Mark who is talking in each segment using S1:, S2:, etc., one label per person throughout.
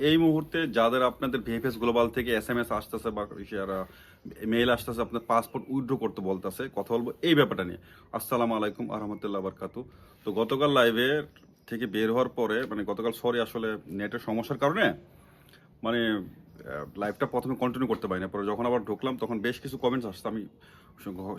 S1: এই মুহূর্তে যাদের আপনাদের ভিএফএস গ্লোবাল থেকে এস এম এস আসতেছে বা মেইল আসতেছে, আপনার পাসপোর্ট উইথড্র করতে বলতেছে, কথা বলব এই ব্যাপারটা নিয়ে। আসসালামু আলাইকুম আহমতুল্লাহ বারকাতু। তো গতকাল লাইভে থেকে বের হওয়ার পরে মানে গতকাল সরি আসলে নেটের সমস্যার কারণে মানে লাইভটা প্রথমে কন্টিনিউ করতে পারি না পরে যখন আবার ঢুকলাম, তখন বেশ কিছু কমেন্টস আসছে। আমি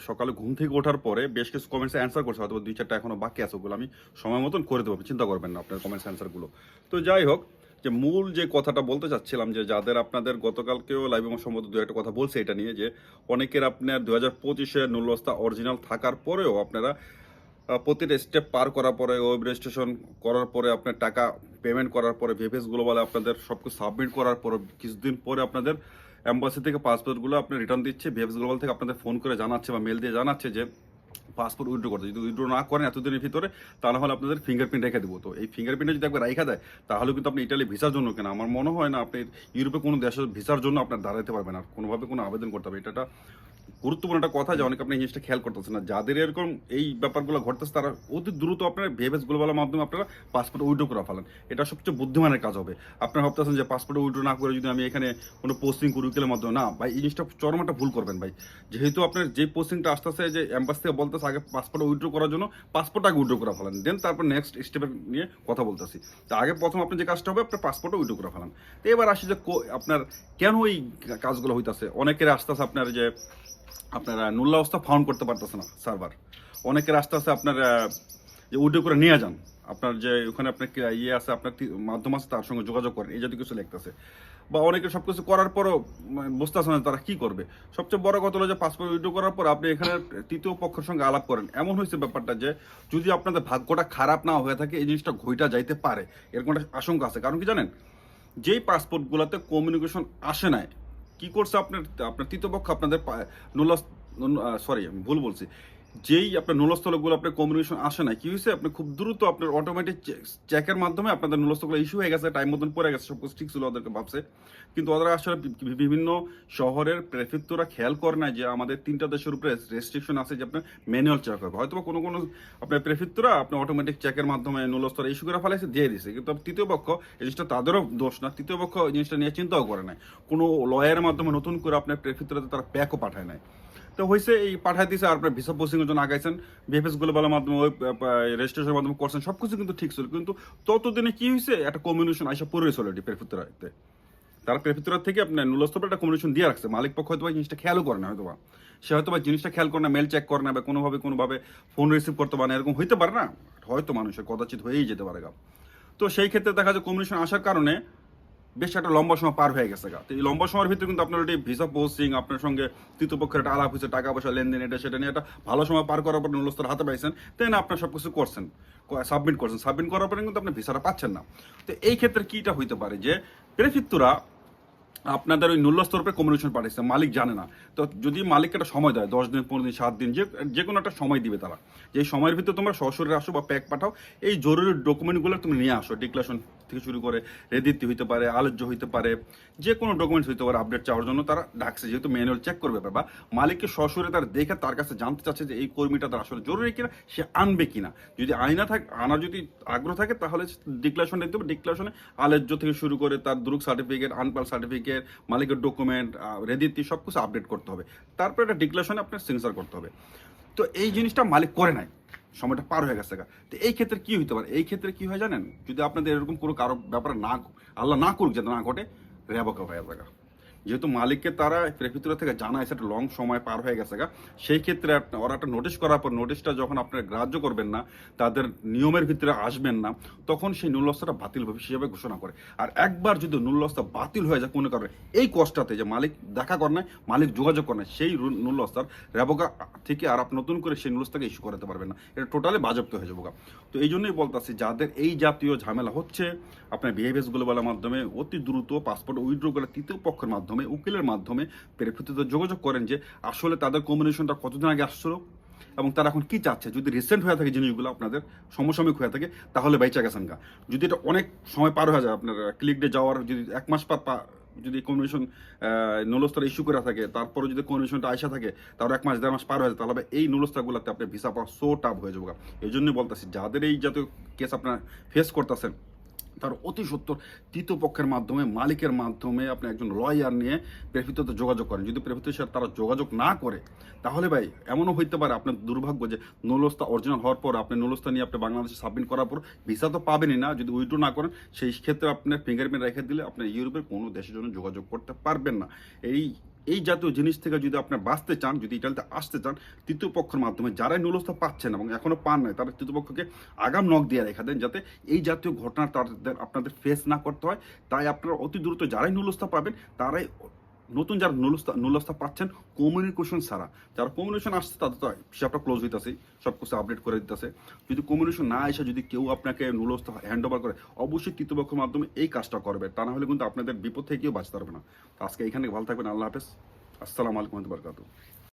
S1: সকালে ঘুম থেকে ওঠার পরে বেশ কিছু কমেন্টস অ্যান্সার করছে হয়তো দুই চারটা এখনও বাকি আছে, ওগুলো আমি সময় মতন করে দেবো। চিন্তা করবেন না আপনার কমেন্টস অ্যান্সারগুলো তো যাই হোক যে মূল যে কথাটা বলতে চাচ্ছিলাম, যে যাদের আপনাদের গতকালকেও লাইভ আমার সম্ভবত দু একটা কথা বলছে এটা নিয়ে, যে অনেকের আপনার দু হাজার পঁচিশে নুলবস্তা অরিজিনাল থাকার পরেও আপনারা প্রতিটা স্টেপ পার করার পরে ওয়েব রেজিস্ট্রেশন করার পরে, আপনার টাকা পেমেন্ট করার পরে ভিভিএস গ্লোবালে আপনাদের সব কিছু সাবমিট করার পরে, কিছুদিন পরে আপনাদের অ্যাম্বাসি থেকে পাসপোর্টগুলো আপনি রিটার্ন দিচ্ছে ভিভিএস গ্লোবাল থেকে আপনাদের ফোন করে জানাচ্ছে বা মেল দিয়ে জানাচ্ছে যে পাসপোর্ট উইড্রো করতে যদি উইড্রো না করেন এতদিনের ভিতরে, তাহলে হলে আপনাদের ফিঙ্গারপ্রিন্ট রেখে দেবো। তো এই ফিঙ্গারপ্রিন্টে যদি একবার রেখা দেয়, তাহলে কিন্তু আপনি ইটালি ভিসার জন্য কেন? আমার মনে হয় না আপনি ইউরোপে কোনো দেশের ভিসার জন্য আপনার দাঁড়াতে পারবেন আর কোনোভাবে কোনো আবেদন করতে হবে। এটা গুরুত্বপূর্ণ একটা কথা যে অনেকে আপনি জিনিসটা খেয়াল করতেছেন না। যাদের এরকম এই ব্যাপারগুলো ঘটতেছে, তারা অতি দ্রুত আপনার ভিএফএস গ্লোবালের মাধ্যমে আপনারা পাসপোর্ট উইড্রো করে ফেলেন। এটা সবচেয়ে বুদ্ধিমানের কাজ হবে। আপনারা ভাবতেছেন যে পাসপোর্ট উইড্রো না করে যদি আমি এখানে কোনো পোস্টিং করি উকিলের মাধ্যমে না, ভাই, এই জিনিসটা চরম একটা ভুল করবেন ভাই। যেহেতু আপনার যে পোস্টিংটা আসতেছে যে অ্যাম্বাস থেকে বলতেছে আগে পাসপোর্ট উইড্রো করার জন্য পাসপোর্ট আগে উইড্রো করে ফেলেন। দেন তারপর নেক্সট স্টেপের নিয়ে কথা বলতেছি। তো আগে প্রথম আপনি যে কাজটা হবে, আপনার পাসপোর্টও উইড্রো করে ফেলেন। তো এবার আসি যে আপনার কেন এই কাজগুলো হইতাছে? অনেকের আসতেছে আপনার যে আপনারা নুল্লা অবস্থা ফাউন্ড করতে পারতেছে না সার্ভার অনেকের আস্তে আস্তে আপনার যে উইড্রো করে নিয়ে যান। আপনার যে ওখানে আপনার ইয়ে আছে, আপনার মাধ্যম আছে, তার সঙ্গে যোগাযোগ করেন, এই জাতীয় কিছু লিখতেছে। বা অনেকে সব কিছু করার পরও মানে বুঝতেছে না তারা কি করবে। সবচেয়ে বড় কথা হলো যে পাসপোর্ট উইড্রো করার পর আপনি এখানে তৃতীয় পক্ষের সঙ্গে আলাপ করেন। এমন হয়েছে ব্যাপারটা যে, যদি আপনাদের ভাগ্যটা খারাপ না হয়ে থাকে, এই জিনিসটা ঘইটা যাইতে পারে। এরকম একটা আশঙ্কা আছে। কারণ কি জানেন? যেই পাসপোর্টগুলোতে কমিউনিকেশন আসে নাই কি করছে আপনার আপনার তৃতীয় পক্ষ আপনাদের নুলস সরি আমি ভুল বলছি। যেই আপনার নুলস্থলগুলো আপনার কমিউনিকেশন আসে না কি হয়েছে? আপনি খুব দ্রুত আপনার অটোমেটিক চেকের মাধ্যমে আপনাদের নুলস্থলগুলো ইস্যু হয়ে গেছে টাইম মতন পড়ে গেছে সব কিছু ঠিক ছিল ওদেরকে ভাবছে। কিন্তু ওরা আসলে বিভিন্ন শহরের প্রেফিত্তরা খেয়াল করে না যে আমাদের তিনটা দেশের উপরে রেস্ট্রিকশন আছে যে আপনার ম্যানুয়াল চেক হবে। হয়তো কোনো কোনো আপনার প্রেফিত্তরা আপনার অটোমেটিক চেকের মাধ্যমে নুলস্তর ইস্যু করে ফেলাইছে, দিয়ে দিছে কিন্তু তৃতীয় পক্ষ, এই জিনিসটা তাদেরও দোষ না, তৃতীয় পক্ষ জিনিসটা নিয়ে চিন্তাও করে নাই। কোনো লয়ারের মাধ্যমে নতুন করে আপনার প্রেফিত্তরাতে তারা প্যাকও পাঠায় নাই। তো হয়েছে এই পাঠাই দিয়েছে আর আপনার ভিসা পোস্টিংয়ের জন্য আগাইছেন। বিএফএস গ্লোবালের মাধ্যমে ওই রেজিস্ট্রেশনের মাধ্যমে করছেন সব কিছু কিন্তু ঠিক ছিল। কিন্তু ততদিনে কি হয়েছে একটা কমিউনিকেশন আইসা পড়ে চলে এটি প্রেফিত্তরাতে তারা প্রেফিত্তরা থেকে আপনার নুলস্তপে একটা কমিউনিকেশন দিয়ে রাখছে। মালিক পক্ষ হয়তো জিনিসটা খেয়ালও করে না হয়তো বা সে হয়তো বা জিনিসটা খেয়াল করে না মেল চেক করে না, বা কোনোভাবে কোনোভাবে ফোন রিসিভ করতে পারে না, এরকম হইতে পারে না। হয়তো মানুষের কদাচিৎ হয়েই যেতে পারে গা। তো সেই ক্ষেত্রে দেখা যায় কমিউনিকেশন আসার কারণে বেশ একটা লম্বা সময় পার হয়ে গেছে তো এই লম্বা সময়ের ভিতরে কিন্তু আপনার ওটি ভিসা পোস্টিং আপনার সঙ্গে তৃতীয় পক্ষের একটা আলাপ হয়েছে, টাকা পয়সা লেনদেন, এটা সেটা নিয়ে একটা ভালো সময় পার করার পর নুলস্তর হাতে পাইছেন দেন আপনার সব কিছু করছেন সাবমিট করছেন। সাবমিট করার পরে কিন্তু আপনি ভিসাটা পাচ্ছেন না। তো এই ক্ষেত্রে কিটা হইতে পারে যে প্রেফিত্তুরা আপনাদের ওই নুল্যস্তরপে কমিউনিকেশন পাঠিয়েছে মালিক জানে না। তো যদি মালিককে একটা সময় দেয়, দশ দিন, পনেরো দিন, সাত দিন, যে যে কোনো একটা সময় দিবে তারা। যে সময়ের ভিতরে তোমরা সশরীরে আসো বা প্যাক পাঠাও, এই জরুরি ডকুমেন্টগুলো তুমি নিয়ে আসো ডিক্লারেশন থেকে শুরু করে রেদিত্তি হইতে পারে আলোচ্য হইতে পারে যে কোনো ডকুমেন্টস হইতে পারে আপডেট চাওয়ার জন্য তারা ডাকছে, যেহেতু ম্যানুয়াল চেক করবে ব্যাপার। বা মালিককে সশরীরে তার দেখে তার কাছে জানতে চাচ্ছে যে এই কর্মীটা তার আসলে জরুরি কিনা, সে আনবে কিনা। যদি আইনা থাকে আনার যদি আগ্রহ থাকে, তাহলে ডিক্লারেশন দিতে হবে। ডিক্লারেশনে আলেজ্য থেকে শুরু করে তার দুরুক সার্টিফিকেট আনপাল সার্টিফিকেট মালিকের ডকুমেন্ট রেদিত্তি সব কিছু আপডেট করতে হবে। তারপরে একটা ডিক্লারেশনে আপনার সিগনেচার করতে হবে। তো এই জিনিসটা মালিক করে নাই। সময়টা পার হয়ে গেছে তো এই ক্ষেত্রে কি হইতে পারে? এই ক্ষেত্রে কি হয় জানেন? যদি আপনাদের এরকম কোনো কারও ব্যাপারে না আল্লাহ না করুক যাতে না ঘটে, রেবকা হয়ে যাবে যেহেতু মালিককে তারা প্রেফিতুরা থেকে জানায় সেটা লং সময় পার হয়ে গেছে গা। সেই ক্ষেত্রে ওরা একটা নোটিশ করার পর নোটিশটা যখন আপনার গ্রাহ্য করবেন না, তাদের নিয়মের ভিতরে আসবেন না, তখন সেই নুল্লস্তাটা বাতিল হিসেবে ঘোষণা করে। আর একবার যদি নুল্লস্তা বাতিল হয়ে যায় কোনো কারণে, এই কষ্টটাতে যে মালিক দেখা করে নাই, মালিক যোগাযোগ করে নাই, সেই নুল্লস্তার রেবকা থেকে আর আপনি নতুন করে সেই নুল্লস্তাকে ইস্যু করাতে পারবেন না। এটা টোটালি বাজপ্ত হয়ে যাব গা। তো এই জন্যই বলতেছি, যাদের এই জাতীয় ঝামেলা হচ্ছে, আপনার বিহেভিয়ার্স গ্লোবালের মাধ্যমে অতি দ্রুত পাসপোর্ট উইথড্র করে তৃতীয় পক্ষের মাধ্যমে উকিলের মাধ্যমে প্রেক্ষিতে যোগাযোগ করেন যে আসলে তাদের কম্বিনেশনটা কতদিন আগে আসছিল এবং তারা এখন কি চাচ্ছে। যদি রিসেন্ট হয়ে থাকে জিনিসগুলো আপনাদের, সমসাময়িক হয়ে থাকে, তাহলে বাইচা গেছেন গা যদি এটা অনেক সময় পার হয়ে যায় আপনার ক্লিক ডে যাওয়ার, যদি এক মাস পর যদি কমিউনিকেশন নুলস্তর ইস্যু করে থাকে, তারপরে যদি কমিউনিকেশনটা আইসা থাকে তার এক মাস, দেড় মাস পার হয়ে যায়, তাহলে এই নুলস্তারগুলোতে আপনি ভিসা পাওয়া সো টাফ হয়ে যাবে এই জন্যই বলতেছি, যাদের এই জাতীয় কেস আপনার ফেস করতেছেন তার অতি সত্তর তৃতীয় পক্ষের মাধ্যমে, মালিকের মাধ্যমে আপনি একজন লয়ার নিয়ে প্রেফিততে যোগাযোগ করেন। যদি প্রেফিতের সাথে তারা যোগাযোগ না করে, তাহলে ভাই এমনও হইতে পারে আপনার দুর্ভাগ্য যে নুলস্তা অরিজিনাল হওয়ার পর আপনি নুলস্তা নিয়ে আপনি বাংলাদেশে সাবমিট করার পর ভিসা তো পাবেনই না। যদি উইড্রো না করেন, সেই ক্ষেত্রে আপনার ফিঙ্গারপ্রিন্ট রেখে দিলে আপনি ইউরোপের কোনো দেশের জন্য যোগাযোগ করতে পারবেন না। এই এই জাতীয় জিনিস থেকে যদি আপনি বাঁচতে চান, যদি ইটালিতে আসতে চান, তৃতীয় পক্ষের মাধ্যমে যারাই নুলস্থা পাচ্ছেন এবং এখনও পান নাই, তারা তৃতীয় পক্ষকে আগাম নখ দিয়ে রেখা দেন যাতে এই জাতীয় ঘটনা তাদের, আপনাদের ফেস না করতে হয়। তাই আপনারা অতি দ্রুত যারাই নুলস্থা পাবেন, তারাই নতুন যারা নুলস্থা নুলস্থা পাচ্ছেন কমিউনিকেশন ছাড়া। যারা কমিউনিকেশন আসছে, তাদের তো হিসাবটা ক্লোজ হইতেছে, সব কিছু আপডেট করে দিতেছে। যদি কমিউনিকেশন না এসে যদি কেউ আপনাকে নুলস্থা হ্যান্ড ওভার করে, অবশ্যই তৃতীয়পক্ষের মাধ্যমে এই কাজটা করবে, তা না হলে কিন্তু আপনাদের বিপদ থেকে কেউ বাঁচতে পারবে না। আজকে এখানে ভালো থাকবেন, আল্লাহ হাফেজ। আসসালামু আলাইকুম বারকাতুহু।